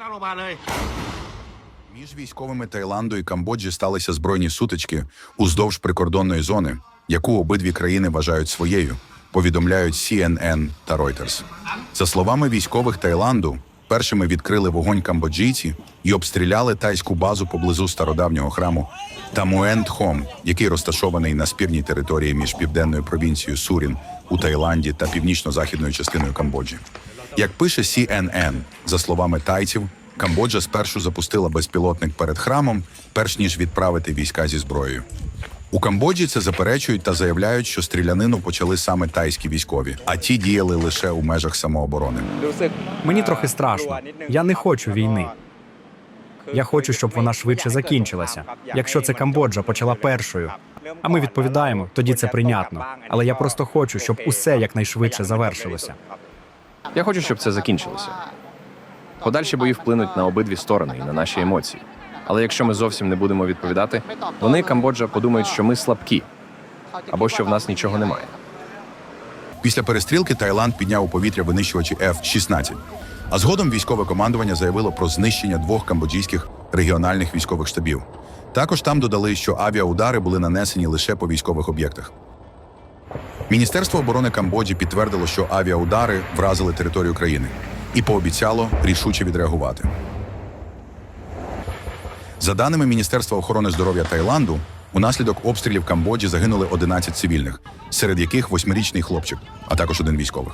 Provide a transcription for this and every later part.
นั่งลงมาเลย Між військовими Таїланду і Камбоджі сталися збройні сутички уздовж прикордонної зони, яку обидві країни вважають своєю, повідомляють CNN та Reuters. За словами військових Таїланду, першими відкрили вогонь камбоджійці і обстріляли тайську базу поблизу стародавнього храму Тамуент-Хом, який розташований на спірній території між південною провінцією Сурін у Таїланді та північно-західною частиною Камбоджі. Як пише CNN, за словами тайців, Камбоджа спершу запустила безпілотник перед храмом, перш ніж відправити війська зі зброєю. У Камбоджі це заперечують та заявляють, що стрілянину почали саме тайські військові, а ті діяли лише у межах самооборони. Мені трохи страшно. Я не хочу війни. Я хочу, щоб вона швидше закінчилася. Якщо це Камбоджа почала першою, а ми відповідаємо, тоді це прийнятно. Але я просто хочу, щоб усе якнайшвидше завершилося. Я хочу, щоб це закінчилося. Подальші бої вплинуть на обидві сторони і на наші емоції. Але якщо ми зовсім не будемо відповідати, вони Камбоджа подумають, що ми слабкі або що в нас нічого немає. Після перестрілки Таїланд підняв у повітря винищувачі F-16. А згодом військове командування заявило про знищення двох камбоджійських регіональних військових штабів. Також там додали, що авіаудари були нанесені лише по військових об'єктах. Міністерство оборони Камбоджі підтвердило, що авіаудари вразили територію країни і пообіцяло рішуче відреагувати. За даними Міністерства охорони здоров'я Таїланду, унаслідок обстрілів Камбоджі загинули 11 цивільних, серед яких восьмирічний хлопчик, а також один військових.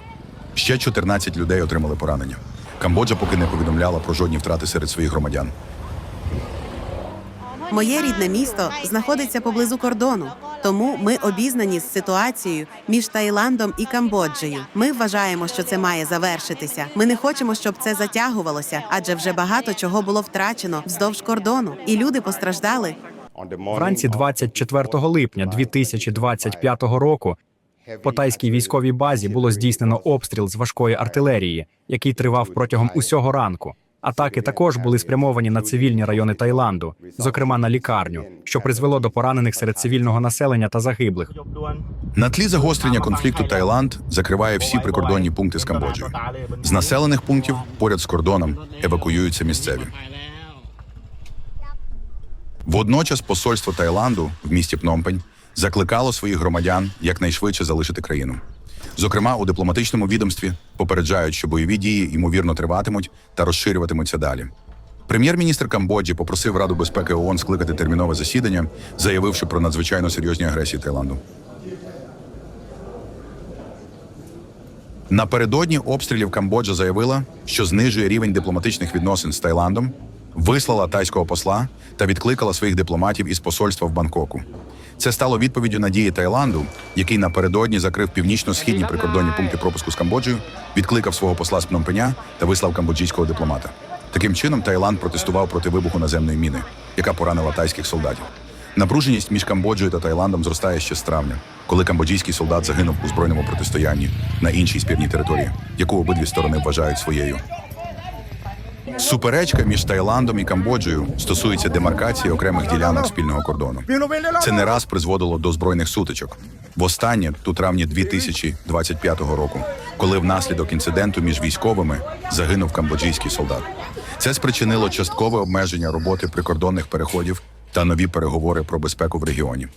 Ще 14 людей отримали поранення. Камбоджа поки не повідомляла про жодні втрати серед своїх громадян. Моє рідне місто знаходиться поблизу кордону, тому ми обізнані з ситуацією між Таїландом і Камбоджею. Ми вважаємо, що це має завершитися. Ми не хочемо, щоб це затягувалося, адже вже багато чого було втрачено вздовж кордону, і люди постраждали. Вранці 24 липня 2025 року по тайській військовій базі було здійснено обстріл з важкої артилерії, який тривав протягом усього ранку. Атаки також були спрямовані на цивільні райони Таїланду, зокрема на лікарню, що призвело до поранених серед цивільного населення та загиблих. На тлі загострення конфлікту Таїланд закриває всі прикордонні пункти з Камбоджею. З населених пунктів поряд з кордоном евакуюються місцеві. Водночас посольство Таїланду в місті Пномпень закликало своїх громадян якнайшвидше залишити країну. Зокрема, у дипломатичному відомстві попереджають, що бойові дії ймовірно триватимуть та розширюватимуться далі. Прем'єр-міністр Камбоджі попросив Раду безпеки ООН скликати термінове засідання, заявивши про надзвичайно серйозні агресії Таїланду. Напередодні обстрілів Камбоджа заявила, що знижує рівень дипломатичних відносин з Таїландом, вислала тайського посла та відкликала своїх дипломатів із посольства в Бангкоку. Це стало відповіддю на дії Таїланду, який напередодні закрив північно-східні прикордонні пункти пропуску з Камбоджею, відкликав свого посла з Пномпеня та вислав камбоджійського дипломата. Таким чином, Таїланд протестував проти вибуху наземної міни, яка поранила тайських солдатів. Напруженість між Камбоджею та Таїландом зростає ще з травня, коли камбоджійський солдат загинув у збройному протистоянні на іншій спірній території, яку обидві сторони вважають своєю. Суперечка між Таїландом і Камбоджею стосується демаркації окремих ділянок спільного кордону. Це не раз призводило до збройних сутичок. Востаннє у травні 2025 року, коли внаслідок інциденту між військовими загинув камбоджійський солдат. Це спричинило часткове обмеження роботи прикордонних переходів та нові переговори про безпеку в регіоні.